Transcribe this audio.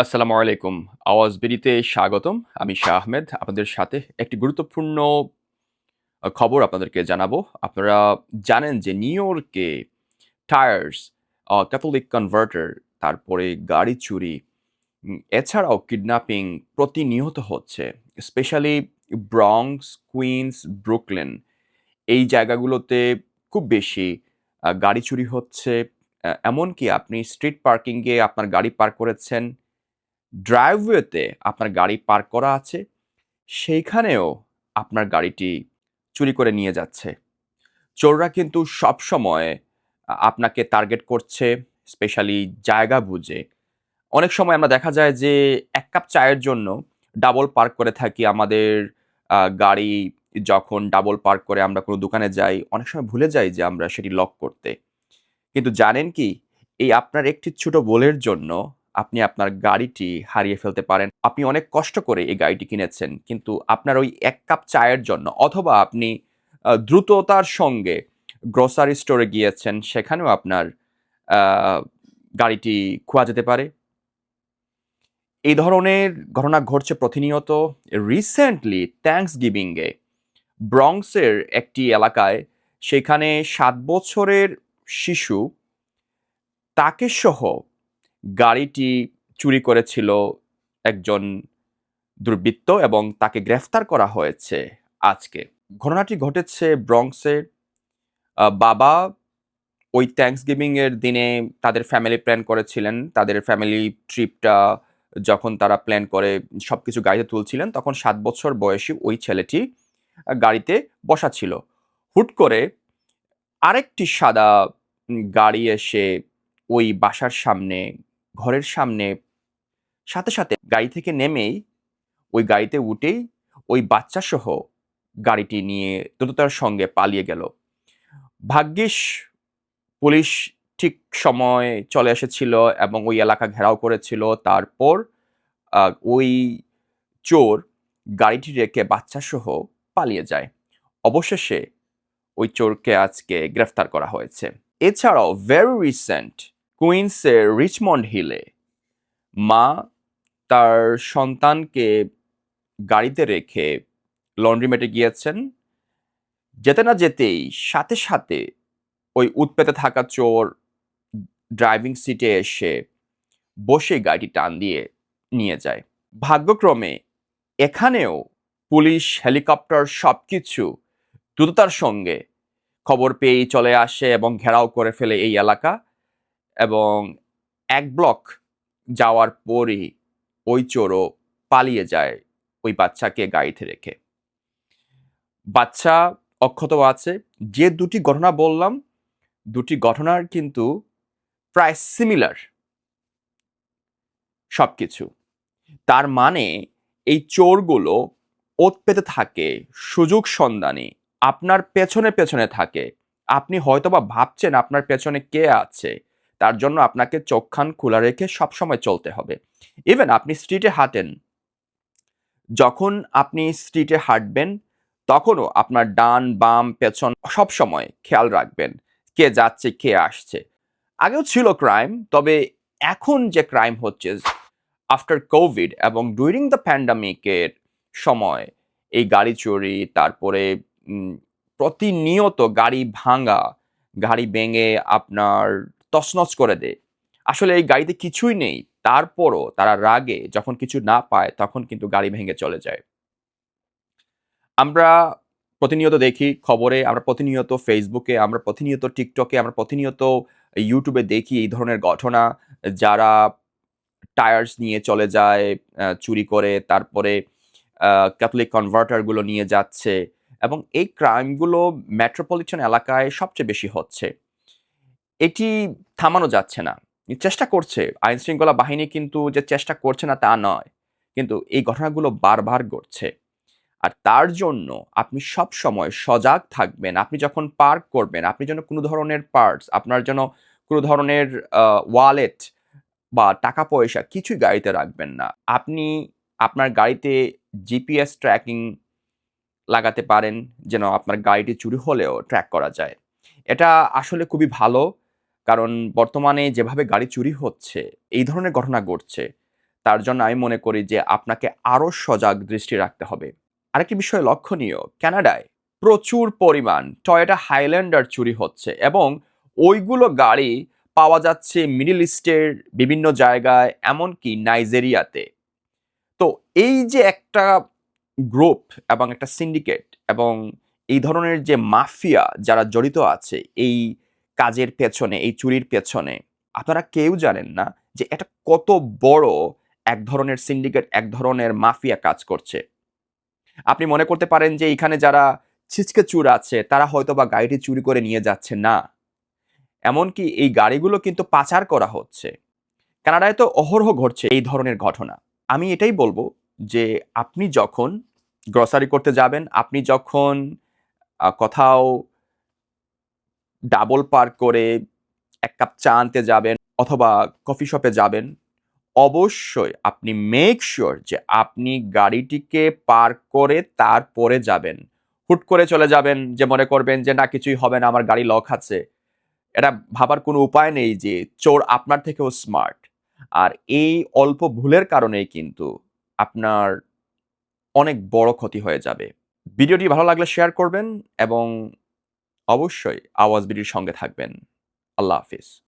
আসসালামু আলাইকুম। আওয়াজ বেরিতে স্বাগতম। আমি শাহ আহমেদ। আপনাদের সাথে একটি গুরুত্বপূর্ণ খবর আপনাদেরকে জানাব। আপনারা জানেন যে নিউ ইয়র্কে টায়ার্স ক্যাথলিক কনভার্টার, তারপরে গাড়ি চুরি এছাড়াও কিডন্যাপিং প্রতিনিয়ত হচ্ছে। স্পেশালি ব্রঙ্কস কুইন্স, ব্রুকলেন, এই জায়গাগুলোতে খুব বেশি গাড়ি চুরি হচ্ছে। এমনকি আপনি স্ট্রিট পার্কিংয়ে আপনার গাড়ি পার্ক করেছেন ড্রাইভওয়েতে আপনার গাড়ি পার্ক করা আছে, সেইখানেও আপনার গাড়িটি চুরি করে নিয়ে যাচ্ছে। চোররা কিন্তু সব সময় আপনাকে টার্গেট করছে স্পেশালি জায়গা বুঝে। অনেক সময় আমরা দেখা যায় যে, এক কাপ চায়ের জন্য ডাবল পার্ক করে থাকি আমাদের গাড়ি যখন ডাবল পার্ক করে আমরা কোনো দোকানে যাই, অনেক সময় ভুলে যাই যে আমরা সেটি লক করতে। কিন্তু জানেন কি, এই আপনার একটি ছোট ভুলের জন্য আপনি আপনার গাড়িটি হারিয়ে ফেলতে পারেন। আপনি অনেক কষ্ট করে এই গাড়িটি কিনেছেন, কিন্তু আপনার ওই এক কাপ চায়ের জন্য অথবা আপনি দ্রুততার সঙ্গে গ্রোসারি স্টোরে গিয়েছেন, সেখানেও আপনার গাড়িটি খোয়া যেতে পারে। এই ধরনের ঘটনা ঘটছে প্রতিনিয়ত। রিসেন্টলি থ্যাঙ্কস গিভিংয়ে ব্রঙ্কসের একটি এলাকায় সেখানে সাত বছরের শিশু, তাকে সহ গাড়িটি চুরি করেছিল একজন দুর্বৃত্ত এবং তাকে গ্রেফতার করা হয়েছে আজকে। ঘটনাটি ঘটেছে ব্রঙ্কসে বাবা ওই থ্যাঙ্কস গিভিং এর দিনে তাদের ফ্যামিলি প্ল্যান করেছিলেন। তাদের ফ্যামিলি ট্রিপটা যখন তারা প্ল্যান করে সব কিছু গাড়িতে তুলছিলেন, তখন সাত বছর বয়সী ওই ছেলেটি গাড়িতে বসা ছিল। হুট করে আরেকটি সাদা গাড়ি এসে ওই বাসার সামনে ঘরের সামনে। সাথে সাথে গাড়ি থেকে নেমেই ওই গাড়িতে উঠেই ওই বাচ্চা সহ গাড়িটি নিয়ে দ্রুততার সঙ্গে পালিয়ে গেল। ভাগ্যিস পুলিশ ঠিক সময় চলে এসেছিল এবং ওই এলাকা ঘেরাও করেছিল। তারপর ওই চোর গাড়িটি রেখে বাচ্চা সহ পালিয়ে যায়। অবশেষে ওই চোরকে আজকে গ্রেফতার করা হয়েছে। এছাড়াও ভেরি রিসেন্ট কুইন্সের রিচমন্ড হিলে। মা তার সন্তানকে গাড়িতে রেখে লন্ড্রিমেটে গিয়েছেন। যেতে না যেতেই সাথে সাথে ওই উৎপেতে থাকা চোর ড্রাইভিং সিটে এসে বসে গাড়িটি টান দিয়ে নিয়ে যায়। ভাগ্যক্রমে এখানেও পুলিশ, হেলিকপ্টার সব কিছু দ্রুততার সঙ্গে খবর পেয়েই চলে আসে এবং ঘেরাও করে ফেলে এই এলাকা। এবং এক ব্লক যাওয়ার পরই ওই চোরও পালিয়ে যায় ওই বাচ্চাকে গাড়িতে রেখে। বাচ্চা অক্ষত আছে। যে দুটি ঘটনা বললাম, দুটি ঘটনার কিন্তু প্রায় সিমিলার সবকিছু। তার মানে এই চোরগুলো ওত পেতে থাকে, সুযোগ সন্ধানী, আপনার পেছনে পেছনে থাকে। আপনি হয়তোবা ভাবছেন আপনার পেছনে কে আছে? তার জন্য আপনাকে চোখখান খোলা রেখে সবসময় চলতে হবে। ইভেন আপনি স্ট্রিটে হাঁটেন, যখন আপনি স্ট্রিটে হাঁটবেন, তখনও আপনার ডান, বাম, পেছন সব সময় খেয়াল রাখবেন, কে যাচ্ছে, কে আসছে। আগেও ছিল ক্রাইম তবে এখন যে ক্রাইম হচ্ছে আফটার কোভিড এবং ডুরিং দ্য প্যান্ডামিকের সময় এই গাড়ি চুরি, তারপরে প্রতিনিয়ত গাড়ি ভাঙা, গাড়ি ভেঙে আপনার তছনছ করে দেয়। আসলে এই গাড়িতে কিছুই নেই। তারপরও তারা রাগে, যখন কিছু না পায়, তখন কিন্তু গাড়ি ভেঙে চলে যায়। আমরা প্রতিনিয়ত দেখি খবরে, আমরা প্রতিনিয়ত ফেসবুকে আমরা প্রতিনিয়ত টিকটকে আমরা প্রতিনিয়ত ইউটিউবে দেখি এই ধরনের ঘটনা। যারা টায়ার্স নিয়ে চলে যায় চুরি করে, তারপরে ক্যাথলিক কনভার্টারগুলো নিয়ে যাচ্ছে এবং এই ক্রাইমগুলো মেট্রোপলিটন এলাকায় সবচেয়ে বেশি হচ্ছে। এটি থামানো যাচ্ছে না। চেষ্টা করছে। আইন শৃঙ্খলা বাহিনী কিন্তু যে চেষ্টা করছে না তা নয়। কিন্তু এই ঘটনাগুলো বারবার ঘটছে। আর তার জন্য আপনি সব সময় সজাগ থাকবেন। আপনি যখন পার্ক করবেন, আপনি যেন কোনো ধরনের পার্টস, আপনার যেন কোনো ধরনের ওয়ালেট বা টাকা পয়সা কিছুই গাড়িতে রাখবেন না। আপনি আপনার গাড়িতে জিপিএস ট্র্যাকিং লাগাতে পারেন, যেন আপনার গাড়িটি চুরি হলেও ট্র্যাক করা যায়। এটা আসলে খুবই ভালো। কারণ বর্তমানে যেভাবে গাড়ি চুরি হচ্ছে, এই ধরনের ঘটনা ঘটছে, তার জন্য আমি মনে করি যে আপনাকে আরও সজাগ দৃষ্টি রাখতে হবে। আরেকটি বিষয় লক্ষণীয়, কানাডায় প্রচুর পরিমাণ টয়োটা হাইল্যান্ডার চুরি হচ্ছে এবং ওইগুলো গাড়ি পাওয়া যাচ্ছে মিডিল ইস্টের বিভিন্ন জায়গায়, এমনকি নাইজেরিয়াতে। তো এই যে একটা গ্রুপ এবং একটা সিন্ডিকেট এবং এই ধরনের যে মাফিয়া যারা জড়িত আছে, এই কাজের পেছনে, এই চুরির পেছনে। আপনারা কেউ জানেন না যে এটা কত বড় এক ধরনের সিন্ডিকেট এক ধরনের মাফিয়া কাজ করছে। আপনি মনে করতে পারেন যে এখানে যারা ছিচকে চুর আছে, তারা হয়তো বা গাড়িটি চুরি করে নিয়ে যাচ্ছে। না। এমনকি এই গাড়িগুলো কিন্তু পাচার করা হচ্ছে। কানাডায় তো অহরহ ঘটছে এই ধরনের ঘটনা। আমি এটাই বলব যে আপনি যখন গ্রসারি করতে যাবেন, আপনি যখন কোথাও ডাবল পার্ক করে এক কাপ চা আনতে যাবেন অথবা কফি শপে যাবেন, অবশ্যই আপনি মেক শিওর যে আপনি গাড়িটিকে পার্ক করে তারপরে যাবেন। হুট করে চলে যাবেন যে মনে করবেন যে না, কিছুই হবে না, আমার গাড়ি লক আছে। এটা ভাবার কোনো উপায় নেই যে চোর আপনার থেকেও স্মার্ট আর এই অল্প ভুলের কারণেই কিন্তু আপনার অনেক বড় ক্ষতি হয়ে যাবে। ভিডিওটি ভালো লাগলে শেয়ার করবেন এবং অবশ্যই আওয়াজ বিডির সঙ্গে থাকবেন। আল্লাহ হাফিজ।